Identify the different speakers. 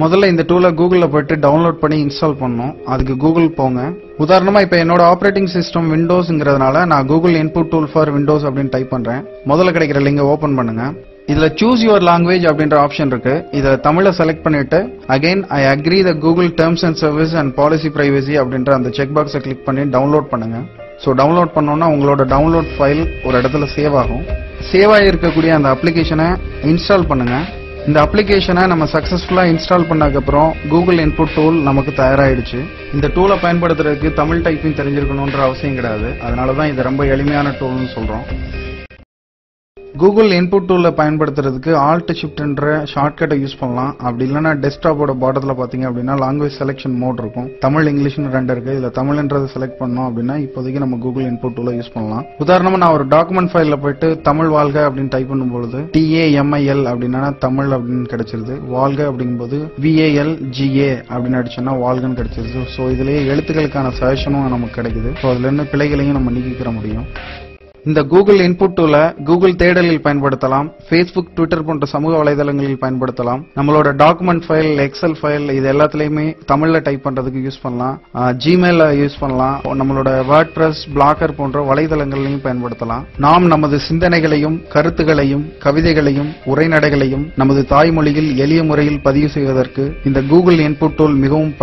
Speaker 1: முதல்ல இந்த டூலை கூகுளில் போயிட்டு டவுன்லோட் பண்ணி இன்ஸ்டால் பண்ணணும். அதுக்கு கூகுள் போங்க. உதாரணமாக இப்போ என்னோட ஆப்ரேட்டிங் சிஸ்டம் விண்டோஸ்ங்கிறதுனால நான் Google input tool for Windows அப்படின்னு டைப் பண்ணுறேன் முதல்ல கிடைக்கிற லிங்கை ஓப்பன் பண்ணுங்க. இதில் சூஸ் யுவர் லாங்குவேஜ் அப்படின்ற ஆப்ஷன் இருக்கு. இதில் தமிழை செலக்ட் பண்ணிட்டு again I agree the Google terms and service and policy privacy அப்படின்ற அந்த செக் பாக்ஸை கிளிக் பண்ணி டவுன்லோட் பண்ணுங்க. ஸோ டவுன்லோட் பண்ணோம்னா உங்களோட டவுன்லோட் ஃபைல் ஒரு இடத்துல சேவ் ஆகும். சேவ் ஆகிருக்கக்கூடிய அந்த அப்ளிகேஷனை இன்ஸ்டால் பண்ணுங்க. இந்த அப்ளிகேஷனை நம்ம சக்ஸஸ்ஃபுல்லாக இன்ஸ்டால் பண்ணதுக்கப்புறம் கூகுள் இன்புட் டூல் நமக்கு தயாராகிடுச்சு இந்த டூலை பயன்படுத்துறதுக்கு தமிழ் டைப்பிங் தெரிஞ்சிருக்கணுன்ற அவசியம் கிடையாது. அதனால தான் இது ரொம்ப எளிமையான டூல்னு சொல்கிறோம் கூகுள் இன்புட் டூல பயன்படுத்துறதுக்கு ஆல்ட் ஷிஃப்ட்ன்ற ஷார்ட்கட்டை யூஸ் பண்ணலாம். அப்படி இல்லைன்னா டெஸ்க்டாப்போட பாட்டத்தில் பார்த்தீங்க அப்படின்னா லாங்குவேஜ் செலெக்ஷன் மோட் இருக்கும். தமிழ் இங்கிலீஷ்னு ரெண்டு இருக்குது இதில் தமிழ்ன்றதை செலக்ட் பண்ணோம் அப்படின்னா இப்போதைக்கு நம்ம கூகுள் இன்புட் டூலை யூஸ் பண்ணலாம். உதாரணமாக நான் ஒரு டாக்குமெண்ட் ஃபைலில் போயிட்டு தமிழ் வாழ்க அப்படின்னு டைப் பண்ணும்பொழுது டிஏஎம்ஐஎல் அப்படின்னா தமிழ் அப்படின்னு கிடைச்சிருது. வாழ்க அப்படிங்கும்போது விஏஎல் ஜிஏ அப்படின்னு அடிச்சோன்னா வாழ்கன்னு கிடைச்சிருது. ஸோ இதுலேயே எழுத்துக்களுக்கான சஜஷனும் நமக்கு கிடைக்குது. ஸோ அதுலேருந்து பிழைகளையும் நம்ம நீக்கிக்கிற முடியும். இந்த கூகுள் இன்புட் டூல கூகுள் தேடலில் பயன்படுத்தலாம் ஃபேஸ்புக் ட்விட்டர் போன்ற சமூக வலைதளங்களில் பயன்படுத்தலாம். நம்மளோட டாக்குமெண்ட் ஃபைல் எக்ஸல் ஃபைல் இது எல்லாத்துலயுமே தமிழ்ல டைப் பண்றதுக்கு யூஸ் பண்ணலாம். ஜிமெயில யூஸ் பண்ணலாம். நம்மளோட வேர்ட் பிரஸ் பிளாக்கர் போன்ற வலைதளங்களையும் பயன்படுத்தலாம். நாம் நமது சிந்தனைகளையும் கருத்துகளையும் கவிதைகளையும் உரைநடைகளையும் நமது தாய்மொழியில் எளிய முறையில் பதிவு செய்வதற்கு இந்த கூகுள் இன்புட் டூல் மிகவும்